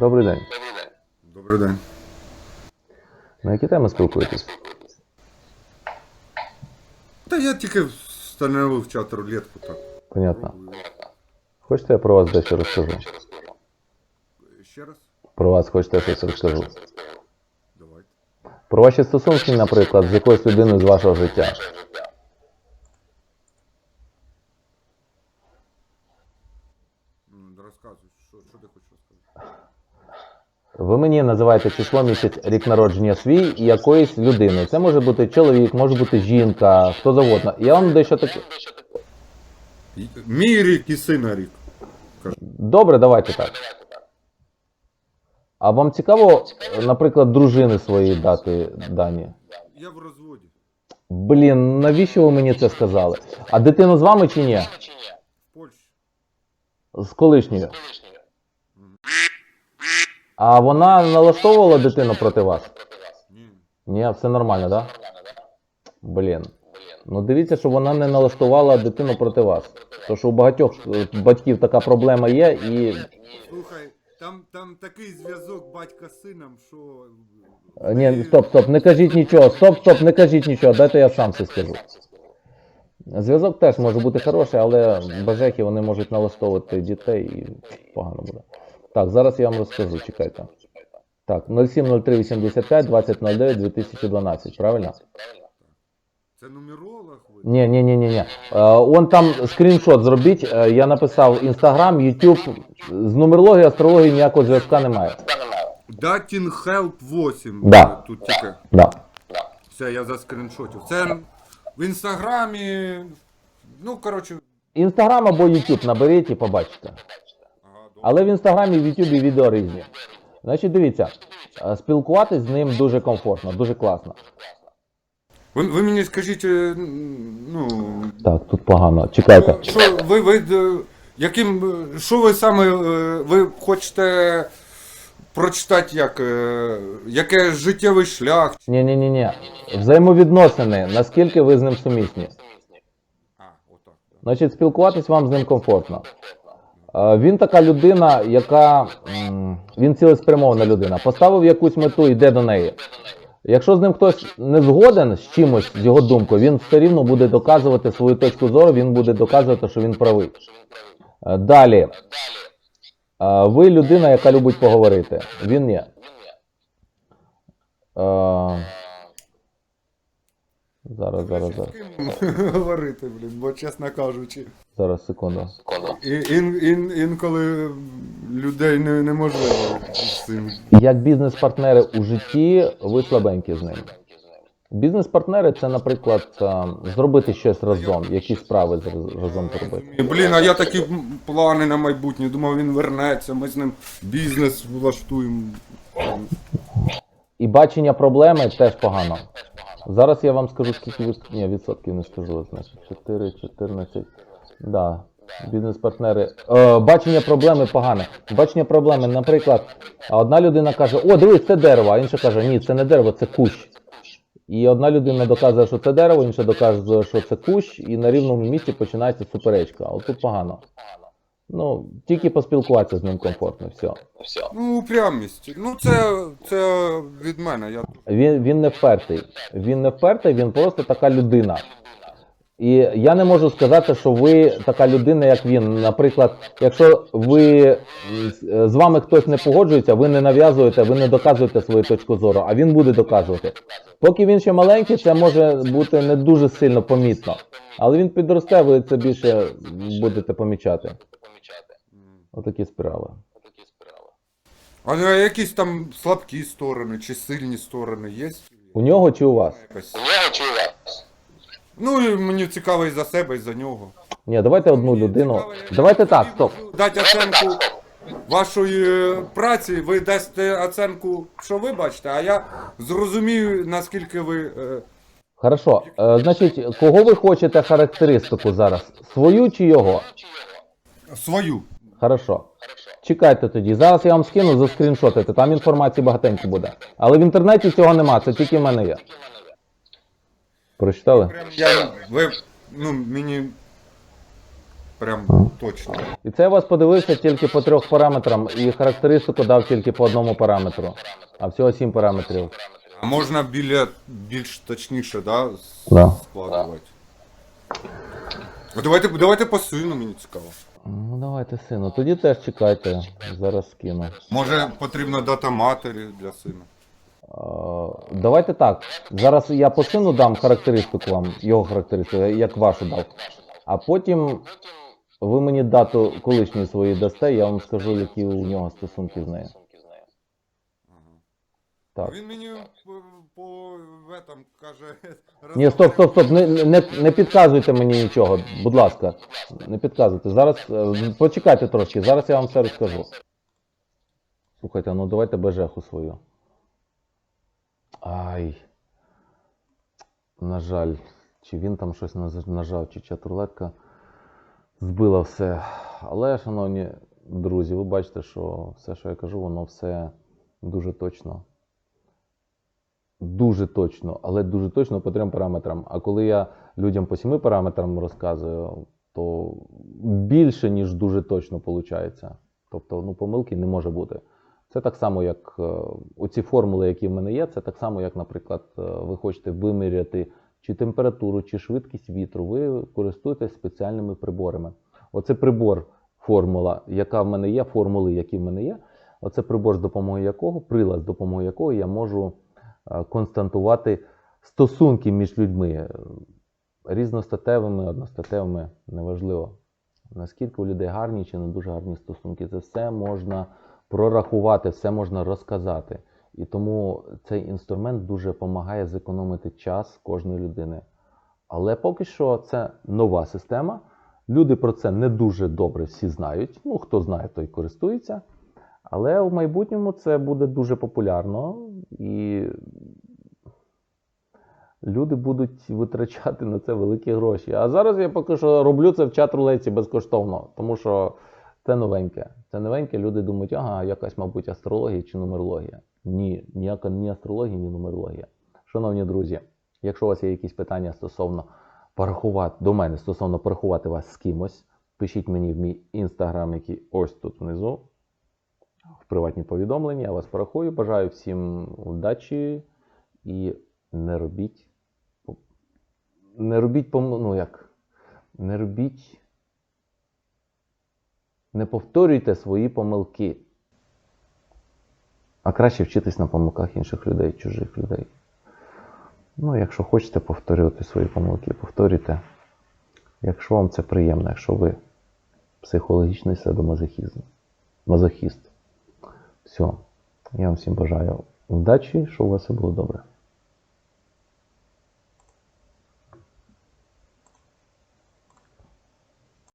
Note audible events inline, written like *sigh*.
Добрий день. Добрий день. На які теми спілкуєтесь? Та я тільки встановив чат рулетку так. Понятно. Хочете я про вас дещо розкажу? Ще раз? Про вас хочете щось розкажу? Давайте. Про ваші стосунки, наприклад, з якоюсь людиною з вашого життя. М, Розказуй, що, що ти хочеш розказати? Ви мені називаєте число місяць рік народження свій і якоїсь людини. Це може бути чоловік, може бути жінка, хто завгодно. Я вам дещо таке. Мій рік і сина рік. Добре, давайте так. А вам цікаво, наприклад, дружини своєї дати дані? Я в розводі. Блін, навіщо ви мені це сказали? А дитину з вами чи ні? В Польщі. З колишньою. А вона налаштовувала дитину проти вас? Ні. Все нормально, так? Да? Блін. Ну дивіться, щоб вона не налаштувала дитину проти вас. Тому що у багатьох е, батьків така проблема є, і. Слухай, там, там такий зв'язок батька з сином, що. Е, Ні, стоп, стоп, не кажіть нічого, стоп, стоп, не кажіть нічого, дайте я сам все скажу. Зв'язок теж може бути хороший, але бажехи вони можуть налаштовувати дітей і погано буде. Так, зараз я вам розкажу, чекайте. Так, 070385 2009 2012, правильно? Це нумеролог? Ні, ні, ні, ні, ні. Е, он там скріншот зробіть. е, Я написав Instagram, YouTube. З нумерологією, астрологією ніякого зв'язка немає. Датін Help 8. Да. Тут тільки. Да. Все, я заскріншотив. Це в інстаграмі. Ну, коротше. Інстаграм або YouTube наберіть і побачите. Але в інстаграмі і в Ютубі відео різні. Значить, дивіться, е, спілкуватись з ним дуже комфортно, дуже класно. Ви, ви мені скажіть, е, ну. Так, тут погано. Чекайте. Що ви, ви е, яким. Що ви саме ви хочете прочитати, як, яке життєвий шлях? Ні, ні, ні, ні. Взаємовідносини, наскільки ви з ним сумісні. Значить, спілкуватись вам з ним комфортно. Е, Він така людина, яка він цілеспрямована людина. Поставив якусь мету, йде до неї. Якщо з ним хтось не згоден з чимось, з його думкою, він все рівно буде доказувати свою точку зору, він буде доказувати, що він правий. Е, Далі. Е, Ви людина, яка любить поговорити. Він ні. Зараз, зараз, зараз. *laughs* Говорити, блін, бо чесно кажучи. Зараз, секунду. І, ін, ін, інколи людей не, неможливо з цим. Як бізнес-партнери у житті, ви слабенькі з ним. Бізнес-партнери це, наприклад, е, зробити щось разом, якісь справи разом зробити. Блін, а я такі плани на майбутнє. Думав, він вернеться, ми з ним бізнес влаштуємо. І бачення проблеми теж погано. Зараз я вам скажу, скільки від... Ні, відсотків не скажу, значить 4, 14. Да. Бізнес-партнери. Е, бачення проблеми погане. Бачення проблеми, наприклад, одна людина каже: О, дивись, це дерево, а інша каже, ні, це не дерево, це кущ. І одна людина доказує, що це дерево, інша доказує, що це кущ, і на рівному місці починається суперечка. А тут погано. Ну, тільки поспілкуватися з ним комфортно, все. Ну, упрямість. Ну, це, це від мене. Я... Він, він не впертий. Він не впертий, він просто така людина. І я не можу сказати, що ви така людина, як він. Наприклад, якщо ви з- з вами хтось не погоджується, ви не нав'язуєте, ви не доказуєте свою точку зору, а він буде доказувати. Поки він ще маленький, це може бути не дуже сильно помітно. Але він підросте, ви це більше будете помічати. Отакі справи. А якісь там слабкі сторони чи сильні сторони є? У нього чи у вас? Якось? Ну, і мені цікаво і за себе, і за нього. Ні, давайте одну людину. Давайте так, стоп. Дати оценку вашої е, праці, ви дасте оценку, що ви бачите, а я зрозумію, наскільки ви. е, Хорошо. Е, значить, кого ви хочете характеристику зараз? Свою чи його? свою. Хорошо. Чекайте тоді. Зараз я вам скину заскріншотити, там інформації багатенько буде. Але в інтернеті цього нема, це тільки в мене є. Прочитали? Прям я, ви, ну, мені Прям точно. І це я вас подивився тільки по трьох параметрам, і характеристику дав тільки по одному параметру. А всього сім параметрів. А можна біля більш точніше, да, с- Да. складувати. А давайте, давайте по сину, мені цікаво. Ну давайте, сину. Тоді теж чекайте. Зараз скину. Може потрібна дата матері для сина. Е, Давайте так. Зараз я по сину дам характеристику вам, його характеристику, як вашу дав. А потім ви мені дату колишньої своєї дасте, я вам скажу, які у нього стосунки з нею. Так. Він мені по в этом каже. *laughs* Ні, стоп, стоп, стоп, не, не, не підказуйте мені нічого, будь ласка. Не підказуйте. Зараз е, почекайте трошки, зараз я вам все розкажу. Слухайте, ну давайте бежеху свою. Ай. На жаль, чи він там щось нажав, чи чат-рулетка збила все. Але, шановні друзі, ви бачите, що все, що я кажу, воно все дуже точно дуже точно, але дуже точно по трьом параметрам. А коли я людям по сіми параметрам розказую, то більше, ніж дуже точно виходить. Тобто, ну, помилки не може бути. Це так само, як е, оці формули, які в мене є, це так само, як, наприклад, е, ви хочете виміряти чи температуру, чи швидкість вітру. Ви користуєтесь спеціальними приборами. Оце прибор, формула, яка в мене є, формули, які в мене є. Оце прибор, з допомогою якого, прилад, з допомогою якого я можу константувати стосунки між людьми е, різностатевими, одностатевими, неважливо. Наскільки у людей гарні чи не дуже гарні стосунки, це все можна прорахувати, все можна розказати. І тому цей інструмент дуже допомагає зекономити час кожної людини. Але поки що це нова система. Люди про це не дуже добре всі знають. Ну, хто знає, той користується. Але в майбутньому це буде дуже популярно і люди будуть витрачати на це великі гроші. А зараз я поки що роблю це в чат рулеці безкоштовно, тому що це новеньке. Це новеньке, люди думають, ага, якась, мабуть, астрологія чи нумерологія. Ні, ніяка ні астрологія, ні нумерологія. Шановні друзі, якщо у вас є якісь питання стосовно порахувати до мене, стосовно порахувати вас з кимось, пишіть мені в мій інстаграм, який ось тут внизу в приватні повідомлення. Я вас порахую. Бажаю всім удачі і не робіть. Не робіть ну як? Не робіть. Не повторюйте свої помилки. А краще вчитись на помилках інших людей, чужих людей. Ну, якщо хочете повторювати свої помилки, повторюйте. Якщо вам це приємно, якщо ви психологічний садомазохізм. Мазохіст. Все. Я вам всім бажаю удачі, щоб у вас все було добре.